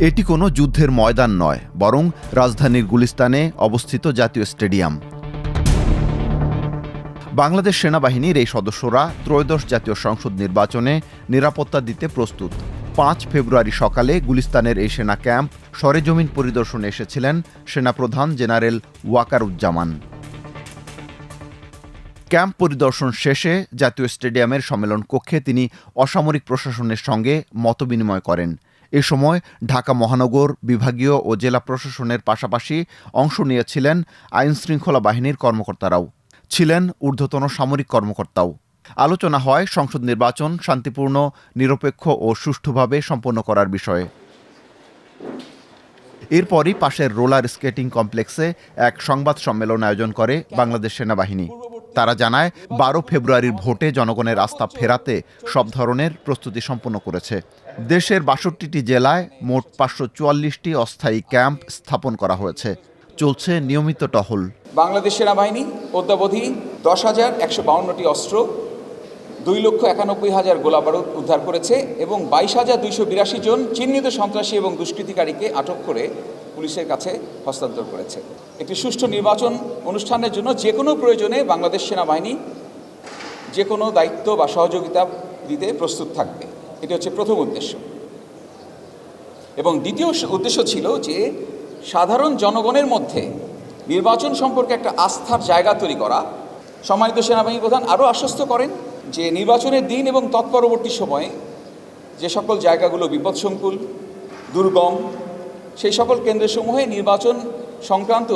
এটি কোনো যুদ্ধের ময়দান নয়, বরং রাজধানীর গুলিস্তানে অবস্থিত জাতীয় স্টেডিয়াম। বাংলাদেশ সেনাবাহিনীর এই সদস্যরা ত্রয়োদশ জাতীয় সংসদ নির্বাচনে নিরাপত্তা দিতে প্রস্তুত। পাঁচ ফেব্রুয়ারি সকালে গুলিস্তানের এই সেনা ক্যাম্প সরেজমিন পরিদর্শনে এসেছিলেন সেনাপ্রধান জেনারেল ওয়াকারুজ্জামান। ক্যাম্প পরিদর্শন শেষে জাতীয় স্টেডিয়ামের সম্মেলন কক্ষে তিনি অসামরিক প্রশাসনের সঙ্গে মতবিনিময় করেন। এ সময় ঢাকা মহানগর বিভাগীয় ও জেলা প্রশাসনের পাশাপাশি অংশ নিয়েছিলেন আইনশৃঙ্খলা বাহিনীর কর্মকর্তারাও। ছিলেন ঊর্ধ্বতন সামরিক কর্মকর্তাও। আলোচনা হয় সংসদ নির্বাচন শান্তিপূর্ণ, নিরপেক্ষ ও সুষ্ঠুভাবে সম্পন্ন করার বিষয়ে। এরপরই পাশের রোলার স্কেটিং কমপ্লেক্সে এক সংবাদ সম্মেলন আয়োজন করে বাংলাদেশ সেনাবাহিনী। তারা জানায়, বারো ফেব্রুয়ারির ভোটে জনগণের আস্থা ফেরাতে সব ধরনের প্রস্তুতি সম্পন্ন করেছে। দেশের বাষট্টিটি জেলায় মোট পাঁচশো চুয়াল্লিশটি অস্থায়ী ক্যাম্প স্থাপন করা হয়েছে। চলছে নিয়মিত টহল। বাংলাদেশ সেনাবাহিনী অদ্যাবধি দশ হাজার একশো বাউন্নটি অস্ত্র, দুই লক্ষ একানব্বই হাজার গোলাবারুদ উদ্ধার করেছে এবং বাইশ হাজার দুইশো বিরাশি জন চিহ্নিত সন্ত্রাসী এবং দুষ্কৃতিকারীকে আটক করে পুলিশের কাছে হস্তান্তর করেছে। একটি সুষ্ঠু নির্বাচন অনুষ্ঠানের জন্য যে কোনো প্রয়োজনে বাংলাদেশ সেনাবাহিনী যে কোনো দায়িত্ব বা সহযোগিতা দিতে প্রস্তুত থাকবে। এটি হচ্ছে প্রথম উদ্দেশ্য। এবং দ্বিতীয় উদ্দেশ্য ছিল যে সাধারণ জনগণের মধ্যে নির্বাচন সম্পর্কে একটা আস্থার জায়গা তৈরি করা। সম্মানিত সেনাবাহিনী প্রধান আরও আশ্বস্ত করেন যে নির্বাচনের দিন এবং তৎপরবর্তী সময়ে যে সকল জায়গাগুলো বিপদসংকুল, দুর্গম সেই সকল কেন্দ্রসমূহে নির্বাচন সংক্রান্ত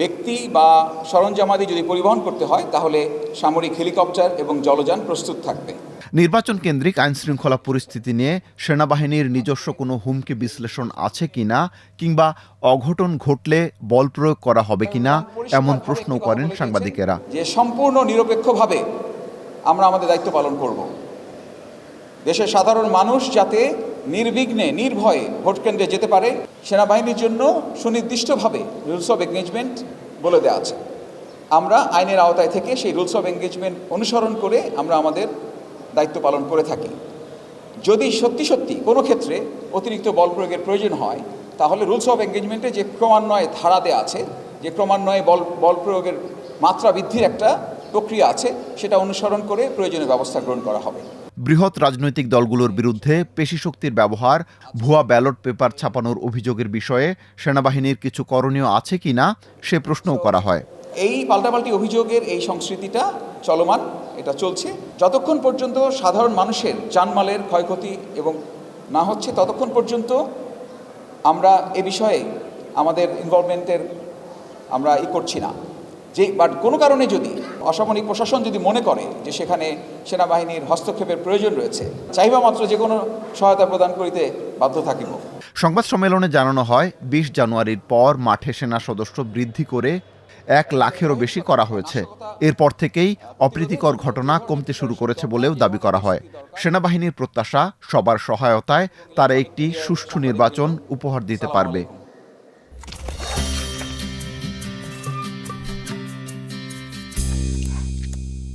ব্যক্তি বা সরঞ্জামাদি যদি পরিবহন করতে হয় তাহলে সামরিক হেলিকপ্টার এবং জলযান প্রস্তুত থাকবে। নির্বাচন কেন্দ্রিক আইন শৃঙ্খলা পরিস্থিতি নিয়ে সেনাবাহিনীর নিজস্ব কোনো হুমকি বিশ্লেষণ আছে কিনা কিংবা অঘটন ঘটলে বল প্রয়োগ করা হবে কিনা এমন প্রশ্ন করেন সাংবাদিকেরা। যে সম্পূর্ণ নিরপেক্ষভাবে আমরা আমাদের দায়িত্ব পালন করব। দেশের সাধারণ মানুষ যাতে নির্বিঘ্নে, নির্ভয়ে ভোট কেন্দ্রে যেতে পারে সেনাবাহিনীর জন্য সুনির্দিষ্টভাবে রুলস অফ এঙ্গেজমেন্ট বলে দেওয়া আছে। আমরা আইনের আওতায় থেকে সেই রুলস অফ এঙ্গেজমেন্ট অনুসরণ করে আমরা আমাদের দায়িত্ব পালন করে থাকি। যদি সত্যি সত্যি কোনো ক্ষেত্রে অতিরিক্ত বল প্রয়োগের প্রয়োজন হয়, তাহলে রুলস অফ এঙ্গেজমেন্টে যে ক্রমান্বয়ে ধারা দেওয়া আছে, যে ক্রমান্বয়ে বল বল প্রয়োগের মাত্রা বৃদ্ধির একটা প্রক্রিয়া আছে, সেটা অনুসরণ করে প্রয়োজনীয় ব্যবস্থা গ্রহণ করা হবে। বৃহৎ রাজনৈতিক দলগুলোর বিরুদ্ধে পেশি শক্তির ব্যবহার, ভুয়া ব্যালট পেপার ছাপানোর অভিযোগের বিষয়ে সেনাবাহিনীর কিছু করণীয় আছে কিনা সে প্রশ্নও করা হয়। এই পাল্টাপাল্টি অভিযোগের এই সংস্কৃতিটা চলমান, এটা চলছে। যতক্ষণ পর্যন্ত সাধারণ মানুষের জানমালের ক্ষয়ক্ষতি এবং না হচ্ছে, ততক্ষণ পর্যন্ত আমরা এ বিষয়ে আমাদের ইনভলভমেন্টের আমরা ই করছি না। যে বাট কোনো কারণে যদি অসামরিক প্রশাসন যদি মনে করে যে সেখানে সেনাবাহিনীর হস্তক্ষেপের প্রয়োজন রয়েছে চাহিবা মাত্র যে কোনো সহায়তা প্রদান করিতে বাধ্য থাকিব। সংবাদ সম্মেলনে জানানো হয়, বিশ জানুয়ারির পর মাঠে সেনা সদস্য বৃদ্ধি করে এক লাখেরও বেশি করা হয়েছে। এরপর থেকেই অপ্রীতিকর ঘটনা কমতে শুরু করেছে বলেও দাবি করা হয়। সেনাবাহিনীর প্রত্যাশা, সবার সহায়তায় তারা একটি সুষ্ঠু নির্বাচন উপহার দিতে পারবে।